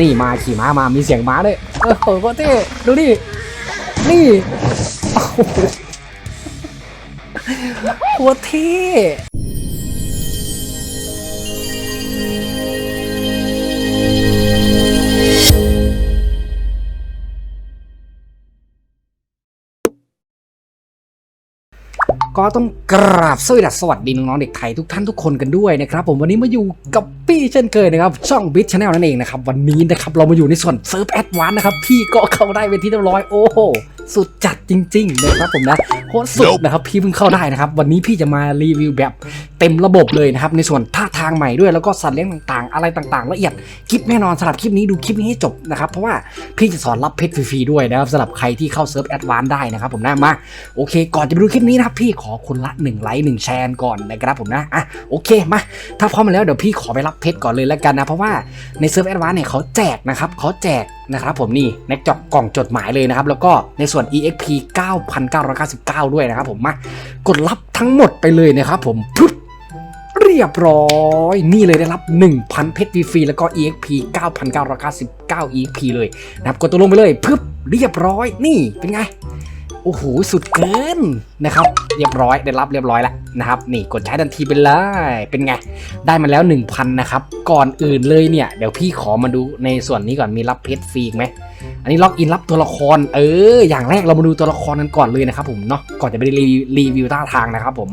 นี่มาขี่ม้ามามีเสียงม้าด้วยเออโหโคตรเท่ดูดินี่โอ้โหโคตรเท่ ก็ต้องกราบสวัสดีสวัสดีน้องๆเด็กไทยทุกท่านทุกคนกันด้วยนะครับผมวันนี้มาอยู่กับพี่เช่นเคยนะครับช่องบิทชาแนลนั่นเองนะครับวันนี้นะครับเรามาอยู่ในส่วนเซิร์ฟแอดวานนะครับพี่ก็เข้าได้เป็นที่เรียบร้อยโอ้โหสุดจัดจริงๆนะครับผมนะโคตรสุดนะครับพี่เพิ่งเข้าได้นะครับ วันนี้พี่จะมารีวิวแบบเต็มระบบเลยนะครับในส่วนท่าทางใหม่ด้วยแล้วก็สัตว์เลี้ยงต่างๆ อะไรต่างๆ ละเอียดคลิปแน่นอนสำหรับคลิปนี้ดูคลิปนี้ให้จบนะครับเพราะว่าพี่จะสอนรับเพชรฟรีๆด้วยนะครับสำหรับใครที่เข้าเซิร์ฟแอดวานได้นะครับผมนะมาโอเค ก่อนจะไปดูคลิปนี้นะครับพี่ขออคนละ1ไลค์1แชร์ก่อนนะครับผมนะอะโอเคมาถ้าพร้อมแล้วเดี๋ยวพี่ขอไปรับเพชรก่อนเลยแล้วกันนะ เพราะว่าในเซิร์ฟแอดวานเนี่ยเขาแจกนะครับเขาแจกนะครับผมนี่ในจอกกล่องจดหมายเลยนะครับ แล้วก็ในส่วน exp 9,999 ด้วยนะครับผมมากดรับทั้งหมดไปเลยนะครับผมปึ๊บเรียบร้อยนี่เลยได้รับ 1,000 เพชรฟรีแล้วก็ exp 9,999 exp เลยนะครับกดตัวลงไปเลยปึ๊บเรียบร้อยนี่เป็นไง โอ้โหสุดเกินนะครับ เรียบร้อยได้รับเรียบร้อยแล้วนะครับ นี่กดใช้ทันทีไปเลยเป็นไง ได้มาแล้ว 1,000 นะครับ ก่อนอื่นเลยเนี่ย เดี๋ยวพี่ขอมาดูในส่วนนี้ก่อนมีรับเพชรฟรีไหมอันนี้ล็อกอินรับตัวละคร เออ อย่างแรกเรามาดูตัวละครกันก่อนเลยนะครับผมเนาะก่อนจะไปรีวิวรีวิวท่าทางนะครับผม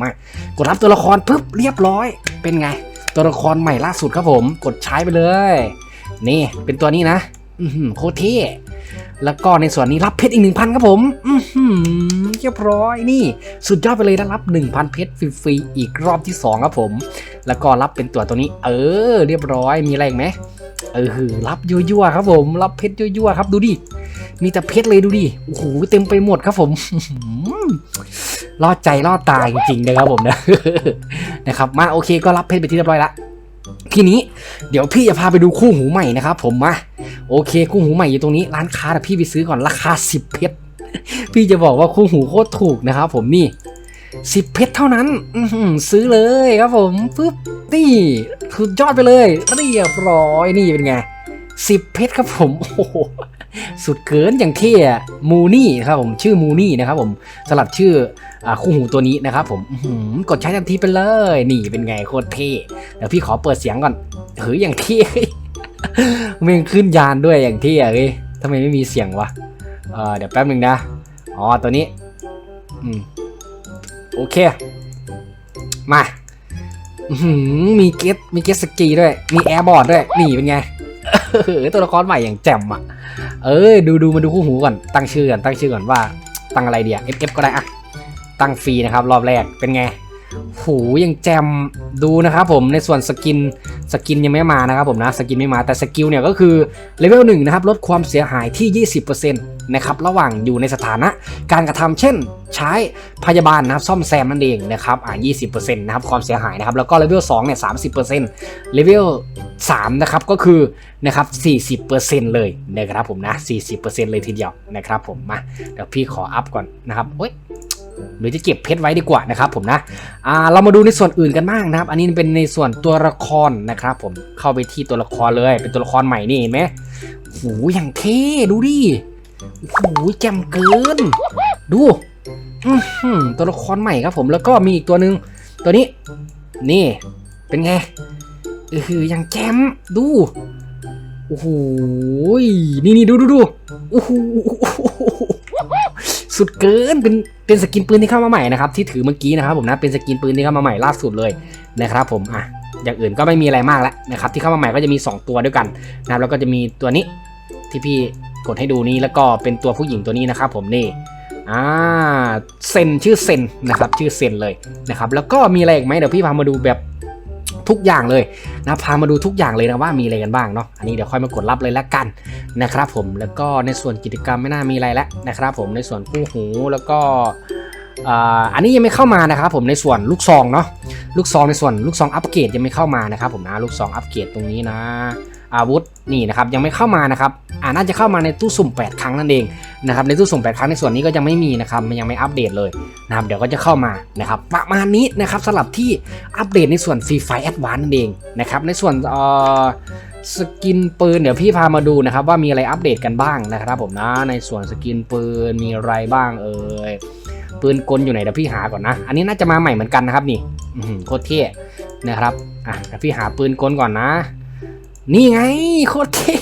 กดรับตัวละครปุ๊บเรียบร้อย เป็นไง ตัวละครใหม่ล่าสุดครับผม กดใช้ไปเลย นี่เป็นตัวนี้นะ โคเท่แล้วก็ในส่วนนี้รับเพชรอีกหนึ่งพันครับผมอือเรียบร้อยนี่ สุดยอดไปเลยได้รับ 1,000 เพชรฟรีๆอีกรอบที่ 2 ครับผม แล้วก็รับเป็นตัวตัวนี้ เออ เรียบร้อยมีอะไรอีกไหมเออหือรับยั่วๆครับผม รับเพชรยั่วๆครับดูดิมีแต่เพชรเลยดูดิโอ้โหเต็มไปหมดครับผมล่อใจล่อตาจริงๆนะครับผมนะนะครับมาโอเคก็รับเพชรไปที่เรียบร้อยละทีนี้เดี๋ยวพี่จะพาไปดูคู่หูใหม่นะครับผมมา โอเคคู่หูใหม่อยู่ตรงนี้ร้านค้าแต่พี่ไปซื้อก่อนราคา 10 เพชร พี่จะบอกว่าคู่หูโคตรถูกนะครับผมนี่ 10 เพชรเท่านั้นซื้อเลยครับผมปุ๊บนี่สุดยอดไปเลยเรียบร้อยนี่เป็นไง10 เพชรครับผมโอ้โหสุดเกินอย่างเท่มูนี่ครับผมชื่อมูนี่นะครับผมสลับชื่อคู่หูตัวนี้นะครับผมกดใช้ทันทีไปเลย นี่เป็นไงโคตรเท่เดี๋ยวพี่ขอเปิดเสียงก่อนเฮ้ยอย่างเท่ เมงขึ้นยานด้วยอย่างเท่อะเฮ้ยทำไมไม่มีเสียงวะเออเดี๋ยวแป๊บหนึ่งนะ อ๋อ ตัวนี้ อืม โอเค มาหือมีเกตมีเกตสกีด้วย มีแอร์บอร์ดด้วย นี่เป็นไงเออตัวละครใหม่อย่างแจ่มอะ เอ้ยดูดูมาดูคู่หูก่อน ตั้งชื่อก่อน ตั้งชื่อก่อนว่า ตั้งอะไรเดีย FF ก็ได้อะ ตั้งฟรีนะครับ รอบแรก เป็นไง หูยังแจมดูนะครับผมในส่วนสกินสกินยังไม่มานะครับผมนะสกินไม่มาแต่สกิลเนี่ยก็คือเลเวลหนึ่งนะครับลดความเสียหายที่ 20%นะครับระหว่างอยู่ในสถานะการกระทำเช่น ใช้พยาบาลนะครับซ่อมแซมนั่นเองนะครับอ่า20%นะครับความเสียหายนะครับแล้วก็เลเวล2เนี่ย30%เลเวล3นะครับก็คือนะครับ40%เลยนะครับผมนะ40%เลยทีเดียวนะครับผมมาเดี๋ยวพี่ขออัพก่อนนะครับเฮ้ย หรือจะเก็บเพชรไว้ดีกว่านะครับผมนะอ่าเรามาดูในส่วนอื่นกันบ้างนะครับ อันนี้เป็นในส่วนตัวละครนะครับผมเข้าไปที่ตัวละครเลย เป็นตัวละครใหม่นี่เห็นไหมโหอย่างเท่ดูดิโอ้โหแจ่มเกิน ดูตัวละครใหม่ครับผมแล้วก็มีอีกตัวหนึ่งตัวนี้ นี่ เป็นไงเอออย่างแจ่มดูโอ้โหนี่นี่ดูดูดูโอ้โห สุดเกินเป็นเป็นสกินปืนที่เข้ามาใหม่นะครับที่ถือเมื่อกี้นะครับผมนะเป็นสกินปืนที่เข้ามาใหม่ล่าสุดเลยนะครับผมอะอย่างอื่นก็ไม่มีอะไรมากแล้วนะครับที่เข้ามาใหม่ก็จะมี 2 ตัวด้วยกันนะครับแล้วก็จะมีตัวนี้ที่พี่กดให้ดูนี้แล้วก็เป็นตัวผู้หญิงตัวนี้นะครับผมนี่อ่าเซนชื่อเซนนะครับชื่อเซนเลยนะครับแล้วก็มีอะไรอีกไหมเดี๋ยวพี่พามาดูแบบ ทุกอย่างเลยนะพามาดูทุกอย่างเลยนะว่ามีอะไรกันบ้างเนาะอันนี้เดี๋ยวค่อยมากดรับเลยละกันนะครับผมแล้วก็ในส่วนกิจกรรมไม่น่ามีอะไรแล้วนะครับผมในส่วนคู่หูแล้วก็ อันนี้ยังไม่เข้ามานะครับผมในส่วนลูกซองเนาะลูกซองในส่วนลูกซองอัปเกรดยังไม่เข้ามานะครับผมนะลูกซองอัปเกรดตรงนี้นะอาวุธนี่นะครับยังไม่เข้ามานะครับอ่าน่าจะเข้ามาในตู้สุ่ม 8 ครั้งนั่นเองนะครับในตู้สุ่ม 8 ครั้งในส่วนนี้ก็ยังไม่มีนะครับมันยังไม่อัปเดตเลยนะครับเดี๋ยวก็จะเข้ามานะครับประมาณนี้นะครับสำหรับที่อัปเดตในส่วน Free Fire Advance นั่นเองนะครับในส่วนเอ่อสกินปืนเดี๋ยวพี่พามาดูนะครับว่ามีอะไรอัปเดตกันบ้างนะครับผมนะในส่วนสกินปืนมีอะไรบ้างเอ่ย ปืนกลอยู่ไหนเดี๋ยวพี่หาก่อนนะ อันนี้น่าจะมาใหม่เหมือนกันนะครับนี่โคตรเท่นะครับอะเดี๋ยวพี่หาปืนกลก่อนนะ นี่ไงโคตรเท่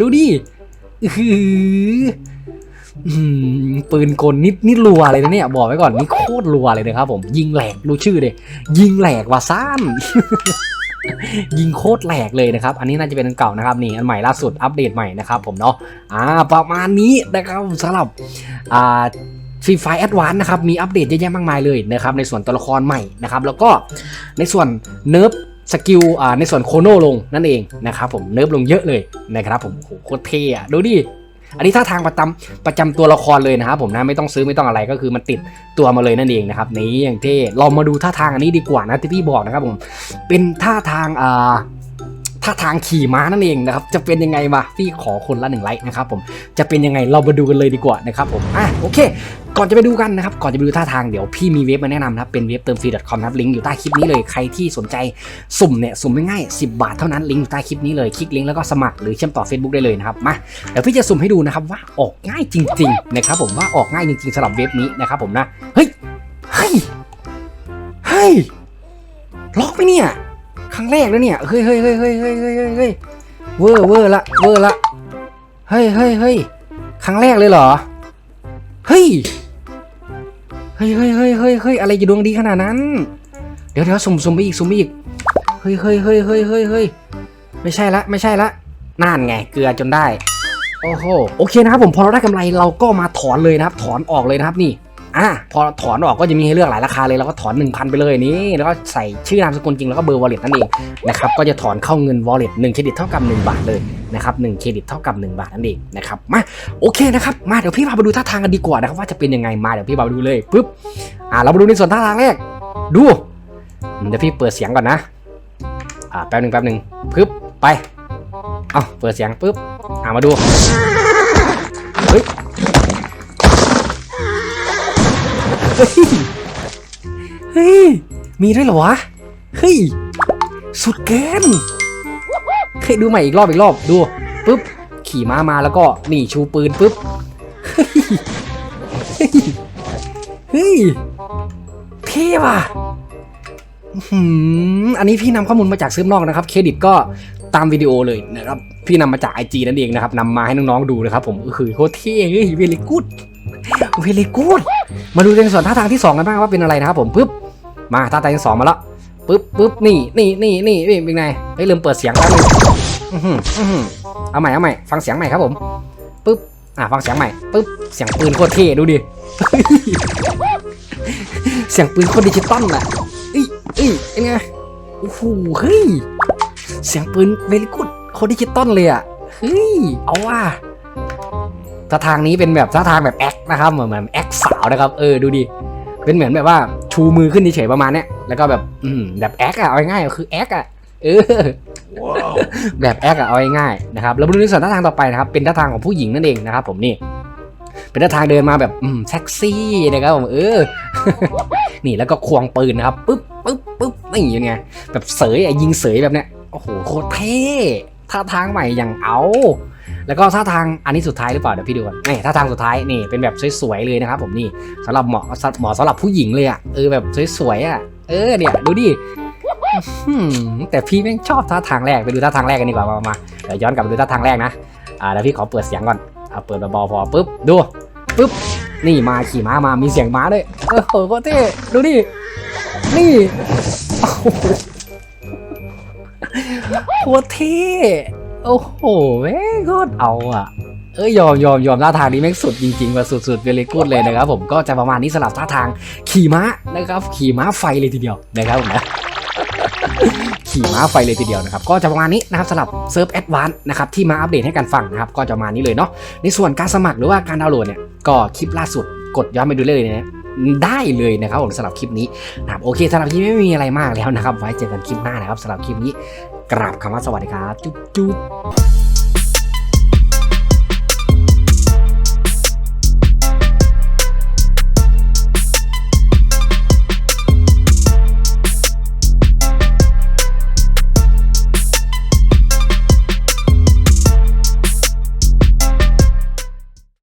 ดูดิอื้อปืนกลนิดนิดรัวเลยนะเนี่ยบอกไว้ก่อนนี่โคตรรัวเลยนะครับผมยิงแหลกดูชื่อเลยยิงแหลกว่าซ่านยิงโคตรแหลกเลยนะครับ อันนี้น่าจะเป็นอันเก่านะครับนี่อันใหม่ล่าสุดอัปเดตใหม่นะครับผมเนาะอ่าประมาณนี้นะครับสำหรับอ่า ฟรีไฟแอดวานนะครับมีอัปเดตเยอะแยะมากมายเลยนะครับในส่วนตัวละครใหม่นะครับแล้วก็ในส่วนเนิร์ฟสกิลอ่าในส่วนโคโนลงนั่นเองนะครับผมเนิร์ฟลงเยอะเลยนะครับผมโหโคตรเท่อะดูดิอันนี้ท่าทางประจำประจำตัวละครเลยนะครับผมนะไม่ต้องซื้อไม่ต้องอะไรก็คือมันติดตัวมาเลยนั่นเองนะครับนี่อย่างเท่เรามาดูท่าทางอันนี้ดีกว่านะที่พี่บอกนะครับผมเป็นท่าทางอ่า ท่าทางขี่ม้านั่นเองนะครับจะเป็นยังไงมาพี่ขอคนละหนึ่งไลค์นะครับผมจะเป็นยังไงเรามาดูกันเลยดีกว่านะครับผมอะโอเคก่อนจะไปดูกันนะครับ ก่อนจะไปดูท่าทางเดี๋ยวพี่มีเว็บมาแนะนำนะครับเป็นเว็บเติมฟรี .com นะครับลิงก์อยู่ใต้คลิปนี้เลยใครที่สนใจสุ่มเนี่ยสุ่มง่ายๆ10 บาทเท่านั้นลิงก์อยู่ใต้คลิปนี้เลยคลิกลิงก์แล้วก็สมัครหรือเชื่อมต่อ Facebook ได้เลยนะครับมาเดี๋ยวพี่จะสุ่มให้ดูนะครับว่าออกง่ายจริงๆนะครับผมว่าออกง่ายจริงๆสำหรับเว็บนี้นะครับผมนะเฮ้ยเฮ้ยเฮ้ยล็อกไหมเนี่ย ครั้งแรกแล้วเนี่ย เฮ้ยเฮ้ยเฮ้ยเฮ้ยเฮ้ยเฮ้ยเฮ้ยเวอร์เวอร์ละ เวอร์ละ เฮ้ยเฮ้ยเฮ้ยครั้งแรกเลยเหรอ เฮ้ย เฮ้ยเฮ้ยเฮ้ยเฮ้ยเฮ้ยอะไรจะดวงดีขนาดนั้น เดี๋ยวเดี๋ยวสุ่มสุ่มไปอีกสุ่มไปอีก เฮ้ยเฮ้ยเฮ้ยเฮ้ยเฮ้ยเฮ้ยไม่ใช่ละ ไม่ใช่ละนั่นไง เกลือจนได้ โอ้โห โอเคนะครับผม พอเราได้กำไรเราก็มาถอนเลยนะครับ ถอนออกเลยนะครับนี่ อะพอถอนออกก็จะมีให้เลือกหลายราคาเลยเราก็ถอน 1,000 ไปเลยนี่แล้วก็ใส่ชื่อนามสกุลจริงแล้วก็เบอร์ wallet นั่นเองนะครับก็จะถอนเข้าเงิน wallet 1เครดิตเท่ากับ 1 บาทเลยนะครับ1เครดิตเท่ากับ 1 บาทนั่นเองนะครับมาโอเคนะครับมาเดี๋ยวพี่พาไปดูท่าทางกันดีกว่านะครับว่าจะเป็นยังไงมาเดี๋ยวพี่พาไปดูเลยปุ๊บอะเรามาดูในส่วนท่าทางแรก ดูเดี๋ยวพี่เปิดเสียงก่อนนะอ่าแป๊บหนึ่งแป๊บหนึ่งปึ๊บไปเอาเปิดเสียงปุ๊บอ่ามาดูเฮ้ย เฮ้ย เฮ้ย มีด้วยเหรอวะ เฮ้ย สุดเกินเคยดูใหม่อีกรอบอีกรอบดูปุ๊บ ขี่ม้ามาแล้วก็หนีชูปืนปุ๊บ เฮ้ย เฮ้ยเฮ้ยเท่ว่ะอืมอันนี้พี่นำข้อมูลมาจากซิร์ฟนอกนะครับ เครดิตก็ตามวิดีโอเลยนะครับ พี่นำมาจาก IG นั่นเองนะครับนำมาให้น้องๆดูนะครับผมเออโคตรเท่เฮ้ยเวลิกูดเวลิกูด มาดูในส่วนท่าทางที่สองกันบ้างว่าเป็นอะไรนะครับผมปึ๊บมาท่าทางที่สองมาแล้วปึ๊บปึ๊บนี่นี่นี่นี่เป็นไงเฮ้ยลืมเปิดเสียงแป๊บนึงอื้อหืออื้อหือเอาใหม่เอาใหม่ฟังเสียงใหม่ครับผมปึ๊บอ่าฟังเสียงใหม่ปึ๊บเสียงปืนโคตรเท่ดูดิเสียงปืนโคตรดิจิตอลอะเอ้ยเอ้ยเป็นไงโอ้โหเฮ้ยเสียงปืนเวลิกุดโคตรดิจิตอลเลยอะเฮ้ยเอาว่ะท่าทางนี้เป็นแบบท่าทางแบบแอคนะครับเหมือนเหมือนแอค สาวนะครับ เออดูดิ เป็นเหมือนแบบว่าชูมือขึ้นเฉยๆประมาณเนี้ย แล้วก็แบบอืมแบบแอคอะเอาง่ายๆคือแอคอะเออแบบแอคอะเอาง่ายๆนะครับแล้วมาดูในส่วนท่าทางต่อไปนะครับ เป็นท่าทางของผู้หญิงนั่นเองนะครับ ผมนี่เป็นท่าทางเดินมาแบบอืมเซ็กซี่นะครับผมเออ นี่แล้วก็ควงปืนนะครับปึ๊บปึ๊บปึ๊บนี่ยังไงแบบเสยอะยิงเสยแบบเนี้ยโอ้โหโคตรเท่ท่าทางใหม่อย่างเอา แล้วก็ท่าทางอันนี้สุดท้ายหรือเปล่าเดี๋ยวพี่ดูก่อนนี่ท่าทางสุดท้ายนี่เป็นแบบสวยๆเลยนะครับผมนี่สำหรับเหมาะเหมาะสำหรับผู้หญิงเลยอะเออแบบสวยๆอะเออเนี่ยดูดิแต่พี่แม่งชอบท่าทางแรกไปดูท่าทางแรกกันดีกว่ามามาเดี๋ยวย้อนกลับไปดูท่าทางแรกนะอ่าเดี๋ยวพี่ขอเปิดเสียงก่อนเอาเปิดเบาๆพอปุ๊บดูปุ๊บนี่มาขี่ม้ามามีเสียงม้าด้วยเออโหโคตรเท่ดูดินี่โอ้โหโคตรเท่ โอ้โหแม่งโคตรเอาอะเอ้ยยอมยอมยอมท่าทางนี้แม่งสุดจริงๆว่าสุดๆเวลีกูดเลยนะครับผมก็จะประมาณนี้สลับท่าทางขี่ม้านะครับ ขี่ม้าไฟเลยทีเดียวนะครับผมนะขี่ม้าไฟเลยทีเดียวนะครับก็จะประมาณนี้นะครับสำหรับเซิร์ฟแอดวานนะครับที่มาอัปเดตให้กันฟังนะครับก็จะประมาณนี้เลยเนาะในส่วนการสมัครหรือว่าการดาวน์โหลดเนี่ยก็คลิปล่าสุดกดย้อนไปดูเลยนะได้เลยนะครับผมสำหรับคลิปนี้นะครับโอเคสำหรับคลิปไม่มีอะไรมากแล้วนะครับ ไว้เจอกันคลิปหน้านะครับสำหรับคลิปนี้ กราบคำว่าสวัสดีครับ จุ๊บจุ๊บ